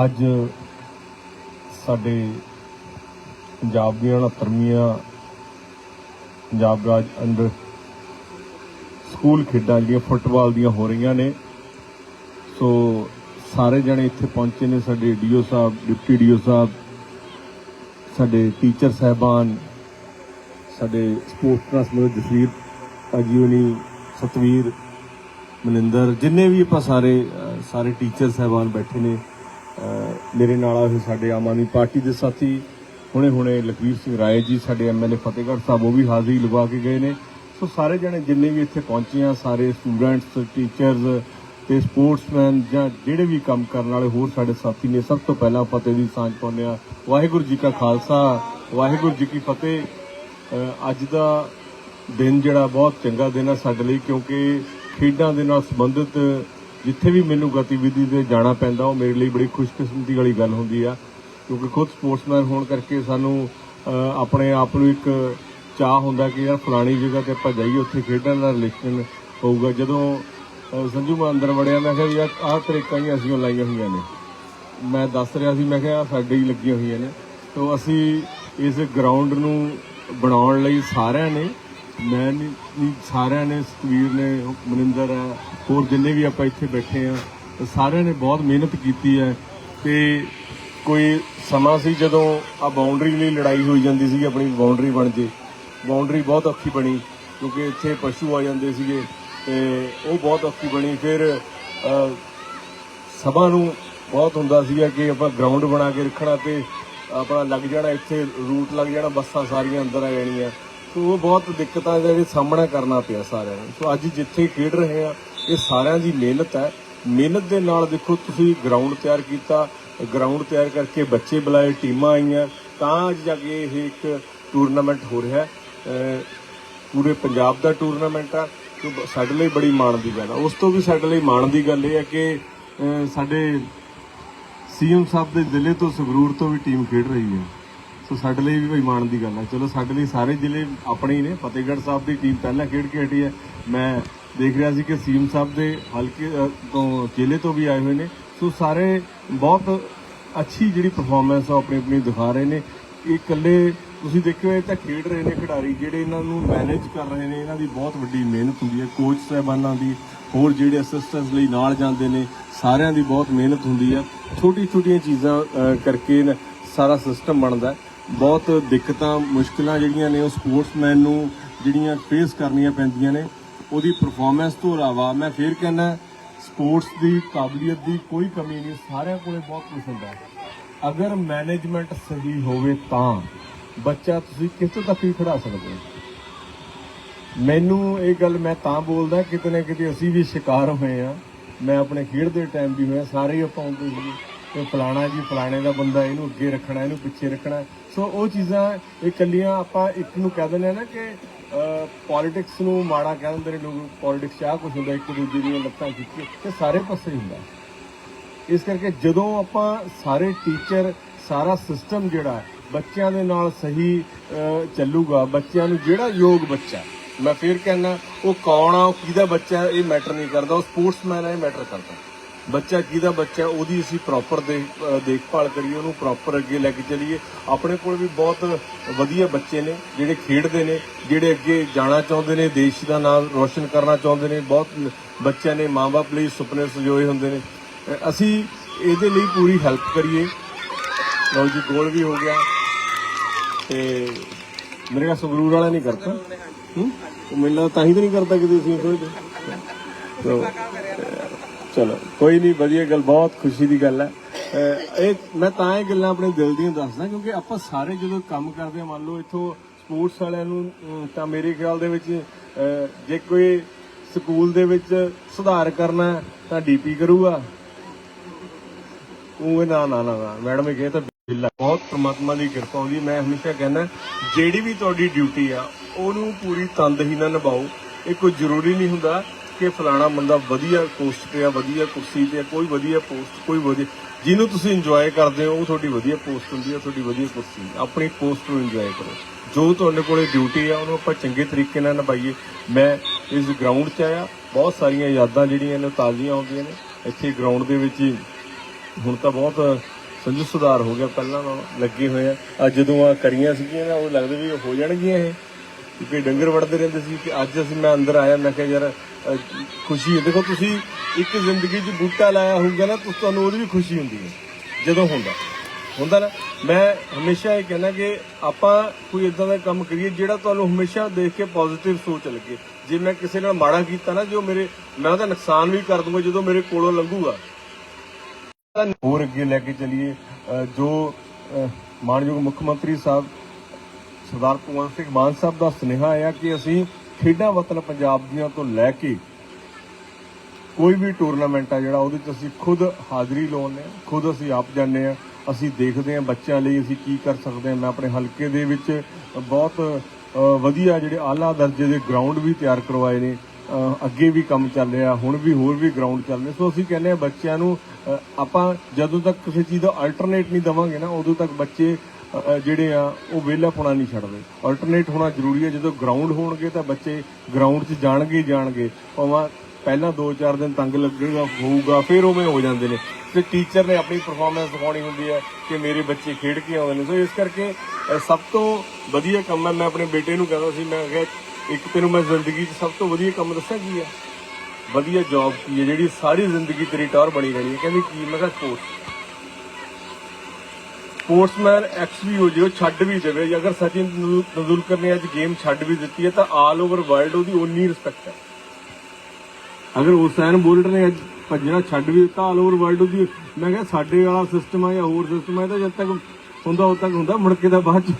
ਅੱਜ ਸਾਡੇ ਪੰਜਾਬ ਦੀਆਂ 69ਵੀਆਂ ਪੰਜਾਬ ਰਾਜ ਅੰਡਰ ਸਕੂਲ ਖੇਡਾਂ ਜਿਹੜੀਆਂ ਫੁੱਟਬਾਲ ਦੀਆਂ ਹੋ ਰਹੀਆਂ ਨੇ, ਸੋ ਸਾਰੇ ਜਣੇ ਇੱਥੇ ਪਹੁੰਚੇ ਨੇ, ਸਾਡੇ ਡੀਓ ਸਾਹਿਬ, ਡਿਪਟੀ ਡੀਓ ਸਾਹਿਬ, ਸਾਡੇ ਟੀਚਰ ਸਹਿਬਾਨ, ਸਾਡੇ ਸਪੋਰਟਸ ਟ੍ਰਾਂਸਮਰ ਜਸਵੀਰ ਅਜੀਵਨੀ ਸਤਵੀਰ, ਮਨਿੰਦਰ, ਜਿੰਨੇ ਵੀ ਆਪਾਂ ਸਾਰੇ ਸਾਰੇ ਟੀਚਰ ਸਹਿਬਾਨ ਬੈਠੇ ਨੇ ਮੇਰੇ ਨਾਲ ਆਏ ਸਾਡੇ ਆਮ ਆਦਮੀ ਪਾਰਟੀ ਦੇ ਸਾਥੀ, ਹੁਣੇ ਹੁਣੇ ਲਖਵੀਰ ਸਿੰਘ ਰਾਏ ਜੀ, ਸਾਡੇ ਐਮਐਲਏ ਫਤਿਹਗੜ੍ਹ ਸਾਹਿਬ, ਉਹ ਵੀ ਹਾਜ਼ਰੀ ਲਗਵਾ ਕੇ ਗਏ ਨੇ। ਸੋ ਸਾਰੇ ਜਣੇ ਜਿੰਨੇ ਵੀ ਇੱਥੇ ਪਹੁੰਚੇ ਆ, ਸਾਰੇ ਸਟੂਡੈਂਟਸ ਟੀਚਰਸ ਤੇ ਸਪੋਰਟਸਮੈਨ ਜਾਂ ਜਿਹੜੇ ਵੀ ਕੰਮ ਕਰਨ ਵਾਲੇ ਹੋਰ ਸਾਡੇ ਸਾਥੀ ਨੇ, ਸਭ ਤੋਂ ਪਹਿਲਾਂ ਫਤਿਹ ਦੀ ਸਾਂਝ ਪਾਉਂਦੇ ਆ ਵਾਹਿਗੁਰੂ ਜੀ ਕਾ ਖਾਲਸਾ, ਵਾਹਿਗੁਰੂ ਜੀ ਕੀ ਫਤਿਹ। ਅੱਜ ਦਾ ਦਿਨ ਜਿਹੜਾ ਬਹੁਤ ਚੰਗਾ ਦਿਨ ਆ ਸਾਡੇ ਲਈ, ਕਿਉਂਕਿ ਖੇਡਾਂ ਦੇ ਨਾਲ ਸੰਬੰਧਿਤ ਜਿੱਥੇ ਵੀ ਮੈਨੂੰ ਗਤੀਵਿਧੀ ਤੇ ਜਾਣਾ ਪੈਂਦਾ, ਉਹ ਮੇਰੇ ਲਈ ਬੜੀ ਖੁਸ਼ਕਿਸਮਤੀ ਵਾਲੀ ਗੱਲ ਹੁੰਦੀ ਆ, ਕਿਉਂਕਿ ਖੁਦ ਸਪੋਰਟਸਮੈਨ ਹੋਣ ਕਰਕੇ ਸਾਨੂੰ ਆਪਣੇ ਆਪ ਨੂੰ ਇੱਕ ਚਾਹ ਹੁੰਦਾ ਕਿ ਯਾਰ ਫਲਾਣੀ ਜਗ੍ਹਾ ਤੇ ਆਪਾਂ ਜਾਈਏ, ਉੱਥੇ ਖੇਡਣ ਦਾ ਰਿਲੇਸ਼ਨ ਹੋਊਗਾ। ਜਦੋਂ ਸੰਜੂ ਮੈਂ ਅੰਦਰ ਵੜਿਆ, ਮੈਂ ਕਿਹਾ, ਯਾਰ, ਆਹ ਤਰੀਕਾਂ ਹੀ ਅਸੀਂ ਉਹ ਲਾਈਆਂ ਹੋਈਆਂ ਨੇ। ਮੈਂ ਦੱਸ ਰਿਹਾ ਸੀ, ਮੈਂ ਕਿਹਾ ਸਾਡੇ ਹੀ ਲੱਗੀਆਂ ਹੋਈਆਂ ਨੇ। ਤੋਂ ਅਸੀਂ ਇਸ ਗਰਾਊਂਡ ਨੂੰ ਬਣਾਉਣ ਲਈ ਸਾਰਿਆਂ ਨੇ ਮੈਂ ਨਹੀਂ ਸਾਰਿਆਂ ਨੇ ਸਤਵੀਰ ਨੇ, ਮਨਿੰਦਰ ਹੈ, ਹੋਰ ਜਿੰਨੇ ਵੀ ਆਪਾਂ ਇੱਥੇ ਬੈਠੇ ਆ ਸਾਰਿਆਂ ਨੇ ਬਹੁਤ ਮਿਹਨਤ ਕੀਤੀ ਹੈ ਤੇ ਕੋਈ ਸਮਾਂ ਸੀ ਜਦੋਂ ਆ ਬਾਉਂਡਰੀ ਲਈ ਲੜਾਈ ਹੋਈ ਜਾਂਦੀ ਸੀ, ਆਪਣੀ ਬਾਉਂਡਰੀ ਬਣ ਜੇ। ਬਾਉਂਡਰੀ ਬਹੁਤ ਔਖੀ ਬਣੀ, ਕਿਉਂਕਿ ਇੱਥੇ ਪਸ਼ੂ ਆ ਜਾਂਦੇ ਸੀਗੇ, ਤੇ ਉਹ ਬਹੁਤ ਔਖੀ ਬਣੀ। ਫਿਰ ਸਭਾ ਨੂੰ ਬਹੁਤ ਹੁੰਦਾ ਸੀਗਾ ਕਿ ਆਪਾਂ ਗਰਾਊਂਡ ਬਣਾ ਕੇ ਰੱਖਣਾ ਤੇ ਆਪਣਾ ਲੱਗ ਜਾਣਾ ਇੱਥੇ ਰੂਟ ਲੱਗ ਜਾਣਾ, ਬੱਸਾਂ ਸਾਰੀਆਂ ਅੰਦਰ ਆ ਜਾਣੀਆਂ। ਸੋ ਉਹ ਬਹੁਤ ਦਿੱਕਤਾਂ ਦਾ ਇਹ ਸਾਹਮਣਾ ਕਰਨਾ ਪਿਆ ਸਾਰਿਆਂ ਨੂੰ। ਸੋ ਅੱਜ ਜਿੱਥੇ ਖੇਡ ਰਹੇ ਆ ਇਹ ਸਾਰਿਆਂ ਦੀ ਮਿਹਨਤ ਹੈ। ਮਿਹਨਤ ਦੇ ਨਾਲ ਦੇਖੋ ਤੁਸੀਂ ਗਰਾਊਂਡ ਤਿਆਰ ਕੀਤਾ ਗਰਾਊਂਡ ਤਿਆਰ ਕਰਕੇ ਬੱਚੇ ਬੁਲਾਏ ਟੀਮਾਂ ਆਈਆਂ ਤਾਂ ਅੱਜ ਜਾ ਕੇ ਇਹ ਇੱਕ ਟੂਰਨਾਮੈਂਟ ਹੋ ਰਿਹਾ। ਹੈ ਪੂਰੇ ਪੰਜਾਬ ਦਾ ਟੂਰਨਾਮੈਂਟ ਆ ਜੋ ਸਾਡੇ ਲਈ ਬੜੀ ਮਾਣ ਦੀ ਗੱਲ ਆ। ਉਸ ਤੋਂ ਵੀ ਸਾਡੇ ਲਈ ਮਾਣ ਦੀ ਗੱਲ ਇਹ ਹੈ ਕਿ ਅਹ, ਸਾਡੇ ਸੀਐਮ ਸਾਹਿਬ ਦੇ ਜ਼ਿਲ੍ਹੇ ਤੋਂ ਸੰਗਰੂਰ ਤੋਂ ਵੀ ਟੀਮ ਖੇਡ ਰਹੀ ਹੈ। ਸੋ ਸਾਡੇ ਲਈ ਵੀ ਬਈ ਮਾਣ ਦੀ ਗੱਲ ਹੈ ਚਲੋ ਸਾਡੇ ਲਈ ਸਾਰੇ ਜ਼ਿਲ੍ਹੇ ਆਪਣੇ ਹੀ ਨੇ। ਫਤਿਹਗੜ੍ਹ ਸਾਹਿਬ ਦੀ ਟੀਮ ਪਹਿਲਾਂ ਖੇਡ ਕੇ ਹਟੀ ਹੈ। ਮੈਂ ਦੇਖ ਰਿਹਾ ਸੀ ਕਿ ਸੀਮ ਸਾਹਿਬ ਦੇ ਹਲਕੇ ਤੋਂ ਜ਼ਿਲ੍ਹੇ ਤੋਂ ਵੀ ਆਏ ਹੋਏ ਨੇ। ਸੋ ਸਾਰੇ ਬਹੁਤ ਅੱਛੀ ਜਿਹੜੀ ਪਰਫਾਰਮੈਂਸ ਆ ਉਹ ਆਪਣੀ ਆਪਣੀ ਦਿਖਾ ਰਹੇ ਨੇ। ਇਹ ਇਕੱਲੇ ਤੁਸੀਂ ਦੇਖਿਓ, ਇਹ ਤਾਂ ਖੇਡ ਰਹੇ ਨੇ ਖਿਡਾਰੀ ਜਿਹੜੇ ਇਹਨਾਂ ਨੂੰ ਮੈਨੇਜ ਕਰ ਰਹੇ ਨੇ। ਇਹਨਾਂ ਦੀ ਬਹੁਤ ਵੱਡੀ ਮਿਹਨਤ ਹੁੰਦੀ ਹੈ। ਕੋਚ ਸਾਹਿਬਾਨਾਂ ਦੀ, ਹੋਰ ਜਿਹੜੇ ਅਸਿਸਟੈਂਟਸ ਲਈ ਨਾਲ ਜਾਂਦੇ ਨੇ, ਸਾਰਿਆਂ ਦੀ ਬਹੁਤ ਮਿਹਨਤ ਹੁੰਦੀ ਹੈ ਛੋਟੀ ਛੋਟੀਆਂ ਚੀਜ਼ਾਂ ਕਰਕੇ ਨਾ ਸਾਰਾ ਸਿਸਟਮ ਬਣਦਾ ਹੈ। ਬਹੁਤ ਦਿੱਕਤਾਂ, ਮੁਸ਼ਕਲਾਂ ਜਿਹੜੀਆਂ ਨੇ ਉਹ ਸਪੋਰਟਸਮੈਨ ਨੂੰ ਜਿਹੜੀਆਂ ਫੇਸ ਕਰਨੀਆਂ ਪੈਂਦੀਆਂ ਨੇ, ਉਹਦੀ ਪਰਫਾਰਮੈਂਸ ਤੋਂ ਇਲਾਵਾ ਮੈਂ ਫੇਰ ਕਹਿੰਦਾ ਸਪੋਰਟਸ ਦੀ ਕਾਬਲੀਅਤ ਦੀ ਕੋਈ ਕਮੀ ਨਹੀਂ, ਸਾਰਿਆਂ ਕੋਲੇ ਬਹੁਤ ਕੁਝ ਹੁੰਦਾ ਹੈ। ਅਗਰ ਮੈਨੇਜਮੈਂਟ ਸਹੀ ਹੋਵੇ ਤਾਂ ਬੱਚਾ ਤੁਸੀਂ ਕਿੱਥੇ ਤੱਕ ਵੀ ਖੜਾ ਸਕਦੇ ਹੋ? ਮੈਨੂੰ ਇਹ ਗੱਲ ਮੈਂ ਤਾਂ ਬੋਲਦਾ, ਕਿਤੇ ਨਾ ਕਿਤੇ ਅਸੀਂ ਵੀ ਸ਼ਿਕਾਰ ਹੋਏ ਆ ਮੈਂ ਆਪਣੇ ਖੇਡ ਦੇ ਟਾਈਮ ਵੀ ਹੋਇਆ ਸਾਰੇ ਹੀ ਆਪਾਂ ਹੁੰਦੇ ਸੀ ਕਿ ਫਲਾਣਾ ਜੀ, ਫਲਾਣੇ ਦਾ ਬੰਦਾ ਇਹਨੂੰ ਅੱਗੇ ਰੱਖਣਾ, ਇਹਨੂੰ ਪਿੱਛੇ ਰੱਖਣਾ ਸੋ ਉਹ ਚੀਜ਼ਾਂ, ਇਹ ਕੱਲੀਆਂ ਆਪਾਂ ਇੱਕ ਨੂੰ ਕਹਿ ਦਿੰਦੇ ਆ ਨਾ ਕਿ ਪੋਲਿਟਿਕਸ ਨੂੰ ਮਾੜਾ ਕਹਿ ਦਿੰਦੇ ਨੇ ਲੋਕ। ਪੋਲਿਟਿਕਸ ਆ ਕੁਝ ਹੁੰਦਾ, ਇੱਕ ਦੂਜੇ ਦੀਆਂ ਲੱਤਾਂ ਖਿੱਚ ਤੇ ਸਾਰੇ ਪਾਸੇ ਹੀ ਹੁੰਦਾ। ਇਸ ਕਰਕੇ ਜਦੋਂ ਆਪਾਂ ਸਾਰੇ ਟੀਚਰ ਸਾਰਾ ਸਿਸਟਮ ਜਿਹੜਾ ਬੱਚਿਆਂ ਦੇ ਨਾਲ ਸਹੀ ਚੱਲੂਗਾ, ਬੱਚਿਆਂ ਨੂੰ ਜਿਹੜਾ ਯੋਗ ਬੱਚਾ ਮੈਂ ਫਿਰ ਕਹਿੰਦਾ ਉਹ ਕੌਣ ਆ, ਉਹ ਕਿਹਦਾ ਬੱਚਾ ਇਹ ਮੈਟਰ ਨਹੀਂ ਕਰਦਾ, ਉਹ ਸਪੋਰਟਸਮੈਨ ਆ ਇਹ ਮੈਟਰ ਕਰਦਾ। ਬੱਚਾ ਕਿਹਦਾ ਬੱਚਾ ਉਹਦੀ ਅਸੀਂ ਪ੍ਰੋਪਰ ਦੇਖਭਾਲ ਕਰੀਏ, ਉਹਨੂੰ ਪ੍ਰੋਪਰ ਅੱਗੇ ਲੈ ਕੇ ਚਲੀਏ। ਆਪਣੇ ਕੋਲ ਵੀ ਬਹੁਤ ਵਧੀਆ ਬੱਚੇ ਨੇ, ਜਿਹੜੇ ਖੇਡਦੇ ਨੇ, ਜਿਹੜੇ ਅੱਗੇ ਜਾਣਾ ਚਾਹੁੰਦੇ ਨੇ, ਦੇਸ਼ ਦਾ ਨਾਮ ਰੋਸ਼ਨ ਕਰਨਾ ਚਾਹੁੰਦੇ ਨੇ। ਬਹੁਤ ਬੱਚਿਆਂ ਨੇ ਮਾਂ ਬਾਪ ਲਈ ਸੁਪਨੇ ਸਜੋਏ ਹੁੰਦੇ ਨੇ। ਅਸੀਂ ਇਹਦੇ ਲਈ ਪੂਰੀ ਹੈਲਪ ਕਰੀਏ। ਲਓ ਜੀ ਗੋਲ ਵੀ ਹੋ ਗਿਆ। ਤੇ ਮੇਰੇ ਕੋਲ ਸੰਗਰੂਰ ਵਾਲਾ ਨਹੀਂ ਕਰਦਾ। ਹੂੰ? ਉਹ ਮੈਨੂੰ ਤਾਂ ਹੀ ਤਾਂ ਨਹੀਂ ਕਰਦਾ ਕਿਤੇ ਤੁਸੀਂ ਸੋਚਦੇ ਤੋ ਚਲੋ, ਕੋਈ ਨਹੀਂ, ਵਧੀਆ ਗੱਲ, ਬਹੁਤ ਖੁਸ਼ੀ ਦੀ ਗੱਲ ਹੈ। ਇਹ, ਮੈਂ ਤਾਂ ਇਹ ਗੱਲਾਂ ਆਪਣੇ ਦਿਲ ਦੀਆਂ ਦੱਸਦਾ, ਕਿਉਂਕਿ ਆਪਾਂ ਸਾਰੇ ਜਦੋਂ ਕੰਮ ਕਰਦੇ ਹਾਂ, ਮੰਨ ਲਓ ਇਥੋਂ ਸਪੋਰਟਸ ਵਾਲਿਆਂ ਨੂੰ ਤਾਂ ਮੇਰੇ ਖਿਆਲ ਦੇ ਵਿੱਚ ਜੇ ਕੋਈ ਸਕੂਲ ਦੇ ਵਿੱਚ ਸੁਧਾਰ ਕਰਨਾ ਹੈ, ਤਾਂ ਡੀਪੀ ਕਰੂਗਾ। ਉਹ ਨਾ ਨਾ ਨਾ ਮੈਡਮ ਇਹ ਕਹੇ ਤਾਂ ਬਿੱਲਾ ਬਹੁਤ ਪ੍ਰਮਾਤਮਾ ਦੀ ਕਿਰਪਾ ਹੁੰਦੀ ਮੈਂ ਹਮੇਸ਼ਾ ਕਹਿੰਦਾ, ਜਿਹੜੀ ਵੀ ਤੁਹਾਡੀ ਡਿਊਟੀ ਆ, ਉਹਨੂੰ ਪੂਰੀ ਤਨਦਹੀ ਨਾਲ ਨਿਭਾਓ। ਇਹ ਕੋਈ ਜ਼ਰੂਰੀ ਨਹੀਂ ਹੁੰਦਾ। ਕਿ ਫਲਾਣਾ ਬੰਦਾ ਵਧੀਆ ਪੋਸਟ ਤੇ ਆ, ਵਧੀਆ ਕੁਰਸੀ ਤੇ ਆ, ਕੋਈ ਵਧੀਆ ਪੋਸਟ, ਕੋਈ ਵਧੀਆ, ਜਿਹਨੂੰ ਤੁਸੀਂ ਇੰਜੋਏ ਕਰਦੇ ਹੋ, ਉਹ ਤੁਹਾਡੀ ਵਧੀਆ ਪੋਸਟ ਹੁੰਦੀ ਹੈ ਤੁਹਾਡੀ ਵਧੀਆ ਕੁਰਸੀ, ਆਪਣੀ ਪੋਸਟ ਨੂੰ ਇੰਜੋਏ ਕਰੋ। ਜੋ ਤੁਹਾਡੇ ਕੋਲੇ ਡਿਊਟੀ ਆ, ਉਹਨੂੰ ਆਪਾਂ ਚੰਗੇ ਤਰੀਕੇ ਨਾਲ ਨਿਭਾਈਏ। ਮੈਂ ਇਸ ਗਰਾਊਂਡ 'ਚ ਆਇਆ, ਬਹੁਤ ਸਾਰੀਆਂ ਯਾਦਾਂ ਜਿਹੜੀਆਂ ਨੇ ਤਾਜ਼ੀਆਂ ਹੁੰਦੀਆਂ ਨੇ। ਇੱਥੇ ਗਰਾਊਂਡ ਦੇ ਵਿੱਚ ਹੀ ਹੁਣ ਤਾਂ ਬਹੁਤ ਸੰਜੂ ਸੁਧਾਰ ਹੋ ਗਿਆ, ਪਹਿਲਾਂ ਨਾਲੋਂ ਲੱਗੇ ਹੋਏ ਆ। ਅੱਜ ਜਦੋਂ ਆ ਕਰੀਆਂ ਸੀਗੀਆਂ ਨਾ, ਉਹ ਲੱਗਦਾ ਵੀ ਹੋ ਜਾਣਗੀਆਂ ਇਹ। ਕਿਉਂਕਿ ਡੰਗਰ ਵੜਦੇ ਰਹਿੰਦੇ ਸੀ ਕਿ ਅੱਜ ਅਸੀਂ ਮੈਂ ਅੰਦਰ ਆਇਆ, ਮੈਂ ਕਿਹਾ ਯਾਰ ਖੁਸ਼ੀ ਹੈ। ਦੇਖੋ, ਤੁਸੀਂ ਇੱਕ ਜ਼ਿੰਦਗੀ 'ਚ ਬੂਟਾ ਲਾਇਆ ਹੋਊਗਾ ਨਾ ਤੁਹਾਨੂੰ ਉਹਦੀ ਵੀ ਖੁਸ਼ੀ ਹੁੰਦੀ ਹੈ, ਜਦੋਂ ਹੁੰਦਾ। ਹੁੰਦਾ ਨਾ? ਮੈਂ ਹਮੇਸ਼ਾ ਇਹ ਕਹਿੰਦਾ ਕਿ ਆਪਾਂ ਕੋਈ ਇਦਾਂ ਦਾ ਕੰਮ ਕਰੀਏ ਜਿਹੜਾ ਤੁਹਾਨੂੰ ਹਮੇਸ਼ਾ ਦੇਖ ਕੇ ਪੋਜ਼ਿਟਿਵ ਸੋਚ ਲੱਗੇ। ਜੇ ਮੈਂ ਕਿਸੇ ਨਾਲ ਮਾੜਾ ਕੀਤਾ ਨਾ, ਜੋ ਮੇਰੇ, ਮੈਂ ਉਹਦਾ ਨੁਕਸਾਨ ਵੀ ਕਰ ਦੂੰਗਾ, ਜਦੋਂ ਮੇਰੇ ਕੋਲੋਂ ਲੰਘੂਗਾ। ਹੋਰ ਅੱਗੇ ਲੈ ਕੇ ਚਲੀਏ। ਜੋ ਮਾਨਯੋਗ ਮੁੱਖ ਮੰਤਰੀ ਸਾਹਿਬ ਸਰਦਾਰ ਭਗਵੰਤ ਸਿੰਘ ਮਾਨ ਸਾਹਿਬ ਦਾ ਸੁਨੇਹਾ ਆਇਆ ਕਿ ਅਸੀਂ ਖੇਡਾਂ ਵਤਨ ਪੰਜਾਬ ਦੀਆਂ ਤੋਂ ਲੈ ਕੇ ਕੋਈ ਵੀ ਟੂਰਨਾਮੈਂਟ ਆ ਜਿਹੜਾ ਉਹਦੇ 'ਚ ਅਸੀਂ ਖੁਦ ਹਾਜ਼ਰੀ ਲਾਉਂਦੇ ਹਾਂ, ਖੁਦ ਅਸੀਂ ਆਪ ਜਾਂਦੇ ਹਾਂ, ਅਸੀਂ ਦੇਖਦੇ ਹਾਂ ਬੱਚਿਆਂ ਲਈ ਅਸੀਂ ਕੀ ਕਰ ਸਕਦੇ ਹਾਂ। ਮੈਂ ਆਪਣੇ ਹਲਕੇ ਦੇ ਵਿੱਚ ਬਹੁਤ ਵਧੀਆ ਜਿਹੜੇ ਆਲਾ ਦਰਜੇ ਦੇ ਗਰਾਊਂਡ ਵੀ ਤਿਆਰ ਕਰਵਾਏ ਨੇ। ਅੱਗੇ ਵੀ ਕੰਮ ਚੱਲ ਰਿਹਾ, ਹੁਣ ਵੀ ਹੋਰ ਵੀ ਗਰਾਊਂਡ ਚੱਲ ਰਿਹਾ। ਸੋ ਅਸੀਂ ਕਹਿੰਦੇ ਹਾਂ ਬੱਚਿਆਂ ਨੂੰ ਆਪਾਂ ਜਦੋਂ ਤੱਕ ਕਿਸੇ ਚੀਜ਼ ਦਾ ਅਲਟਰਨੇਟ ਨਹੀਂ ਦਵਾਂਗੇ ਨਾ, ਉਦੋਂ ਤੱਕ ਬੱਚੇ ਜਿਹੜੇ ਆ, ਉਹ ਵਿਹਲਾ ਪੁਣਾ ਨਹੀਂ ਛੱਡਦੇ। ਅਲਟਰਨੇਟ ਹੋਣਾ ਜ਼ਰੂਰੀ ਹੈ ਜਦੋਂ ਗਰਾਊਂਡ ਹੋਣਗੇ ਤਾਂ ਬੱਚੇ ਗਰਾਊਂਡ 'ਚ ਜਾਣਗੇ ਜਾਣਗੇ। ਭਾਵੇਂ ਪਹਿਲਾਂ 2-4 ਦਿਨ ਤੰਗ ਲੱਗੇਗਾ, ਹੋਊਗਾ, ਫਿਰ ਉਵੇਂ ਹੋ ਜਾਂਦੇ ਨੇ। ਤੇ ਟੀਚਰ ਨੇ ਆਪਣੀ ਪਰਫਾਰਮੈਂਸ ਦਿਖਾਉਣੀ ਹੁੰਦੀ ਹੈ ਕਿ ਮੇਰੇ ਬੱਚੇ ਖੇਡ ਕੇ ਆਉਂਦੇ ਨੇ। ਸੋ ਇਸ ਕਰਕੇ ਸਭ ਤੋਂ ਵਧੀਆ ਕੰਮ ਹੈ ਮੈਂ ਆਪਣੇ ਬੇਟੇ ਨੂੰ ਕਹਿੰਦਾ ਸੀ, ਮੈਂ ਕਿਹਾ, ਇੱਕ ਤੈਨੂੰ ਮੈਂ ਜ਼ਿੰਦਗੀ 'ਚ ਸਭ ਤੋਂ ਵਧੀਆ ਕੰਮ ਦੱਸਿਆ ਕੀ ਹੈ ਵਧੀਆ ਜੌਬ ਕੀ ਹੈ ਜਿਹੜੀ ਸਾਰੀ ਜ਼ਿੰਦਗੀ ਤੇਰੀ ਟੌਰ ਬਣੀ ਰਹਿਣੀ ਹੈ ਕਹਿੰਦੀ, ਕੀ? ਮੈਂ ਕਿਹਾ ਸਪੋਰਟਸ ਸਪੋਰਟਸਮੈਨ ਐਕਸ ਵੀ ਹੋ ਜਿਓ ਛੱਡ ਵੀ ਦੇਵੇ। ਜੇ ਅਗਰ ਸਚਿਨ ਤੰਦੂਲਕਰ ਨੇ ਅੱਜ ਗੇਮ ਛੱਡ ਵੀ ਦਿੱਤੀ ਹੈ, ਤਾਂ ਆਲ ਓਵਰ ਵਰਲਡ ਉਹਦੀ ਓਨੀ ਰਿਸਪੈਕਟ ਹੈ। ਅਗਰ ਹੁਸੈਨ ਬੋਲਟ ਨੇ ਅੱਜ ਭੱਜਣਾ ਛੱਡ ਵੀ ਦਿੱਤਾ ਆਲ ਓਵਰ ਵਰਲਡ ਉਹਦੀ ਮੈਂ ਕਿਹਾ ਸਾਡੇ ਵਾਲਾ ਸਿਸਟਮ ਆ ਜਾਂ ਹੋਰ ਸਿਸਟਮ ਹੈ ਤਾਂ ਜਦ ਤੱਕ ਹੁੰਦਾ, ਉਦ ਤੱਕ ਹੁੰਦਾ, ਮੁੜ ਕੇ ਤਾਂ ਬਾਅਦ ਚ।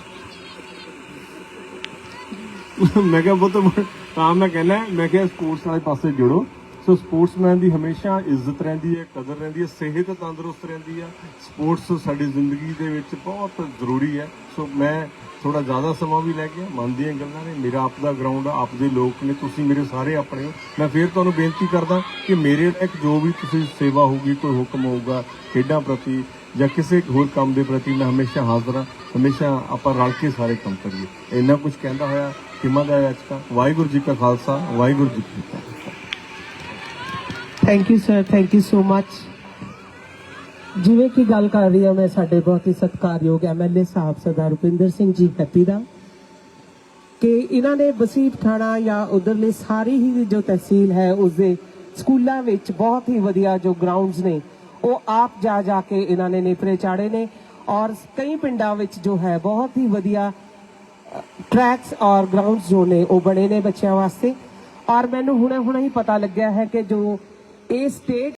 ਮੈਂ ਕਿਹਾ ਬਹੁਤ ਤਾਂ ਮੈਂ ਕਹਿੰਦਾ, ਮੈਂ ਕਿਹਾ ਸਪੋਰਟਸ ਵਾਲੇ ਪਾਸੇ ਜੁੜੋ। ਸੋ ਸਪੋਰਟਸਮੈਨ ਦੀ ਹਮੇਸ਼ਾ ਇੱਜ਼ਤ ਰਹਿੰਦੀ ਹੈ, ਕਦਰ ਰਹਿੰਦੀ ਹੈ, ਸਿਹਤ ਤੰਦਰੁਸਤ ਰਹਿੰਦੀ ਹੈ। ਸਪੋਰਟਸ ਸਾਡੀ ਜ਼ਿੰਦਗੀ ਦੇ ਵਿੱਚ ਬਹੁਤ ਜ਼ਰੂਰੀ ਹੈ। ਸੋ ਮੈਂ ਥੋੜਾ ਜ਼ਿਆਦਾ ਸਮਾਂ ਵੀ ਲੈ ਗਿਆ ਮਨ ਦੀਆਂ ਗੱਲਾਂ ਨੇ, ਮੇਰਾ ਆਪ ਦਾ ਗਰਾਊਂਡ ਆਪ ਦੇ ਲੋਕ ਨੇ, ਤੁਸੀਂ ਮੇਰੇ ਸਾਰੇ ਆਪਣੇ ਹੋ। ਮੈਂ ਫੇਰ ਤੁਹਾਨੂੰ ਬੇਨਤੀ ਕਰਦਾ ਕਿ ਮੇਰੇ ਤੱਕ ਜੋ ਵੀ ਤੁਸੀਂ ਸੇਵਾ ਹੋਊਗੀ, ਕੋਈ ਹੁਕਮ ਹੋਊਗਾ, ਖੇਡਾਂ ਪ੍ਰਤੀ ਜਾਂ ਕਿਸੇ ਹੋਰ ਕੰਮ ਦੇ ਪ੍ਰਤੀ ਮੈਂ ਹਮੇਸ਼ਾ ਹਾਜ਼ਰ ਹਾਂ। ਹਮੇਸ਼ਾ ਆਪਾਂ ਰਲ ਕੇ ਸਾਰੇ ਕੰਮ ਕਰੀਏ। ਇੰਨਾ ਕੁਝ ਕਹਿੰਦਾ ਹੋਇਆ ਕਿਮਾ ਦਾ ਅੱਜ ਦਾ। ਵਾਹਿਗੁਰੂ ਜੀ ਕਾ ਖਾਲਸਾ, ਵਾਹਿਗੁਰੂ ਜੀ ਕੀ ਫਤਿਹ। Thank you sir thank you so much ਜਿਵੇਂ ਕਿ ਗੱਲ ਕਰ ਰਹੀ ਹਾਂ ਮੈਂ ਸਾਡੇ ਬਹੁਤ ਹੀ ਸਤਿਕਾਰਯੋਗ ਐਮਐਲਏ ਸਾਹਿਬ ਸਰਦਾਰ ਰੁਪਿੰਦਰ ਸਿੰਘ ਜੀ ਹੈਪੀ ਦਾ, ਕਿ ਇਹਨਾਂ ਨੇ ਵਸੀਤ ਖਾਣਾ ਜਾਂ ਉਧਰਲੇ ਸਾਰੀ ਹੀ ਜੋ ਤਹਿਸੀਲ ਹੈ, ਉਸਦੇ ਸਕੂਲਾਂ ਵਿੱਚ ਬਹੁਤ ਹੀ ਵਧੀਆ ਜੋ ਗਰਾਊਂਡਸ ਨੇ, ਉਹ ਆਪ ਜਾ ਜਾ ਕੇ ਇਹਨਾਂ ਨੇ ਨੇਪਰੇ ਚਾੜੇ ਨੇ ਔਰ ਕਈ ਪਿੰਡਾਂ ਵਿੱਚ ਜੋ ਹੈ, ਬਹੁਤ ਹੀ ਵਧੀਆ ਟਰੈਕਸ ਔਰ ਗਰਾਊਂਡਸ ਜੋ ਨੇ, ਉਹ ਬਣੇ ਨੇ ਬੱਚਿਆਂ ਵਾਸਤੇ। ਔਰ ਮੈਨੂੰ ਹੁਣੇ ਹੁਣੇ ਹੀ ਪਤਾ ਲੱਗਿਆ ਹੈ ਕਿ ਜੋ ਇਹ ਸਟੇਟ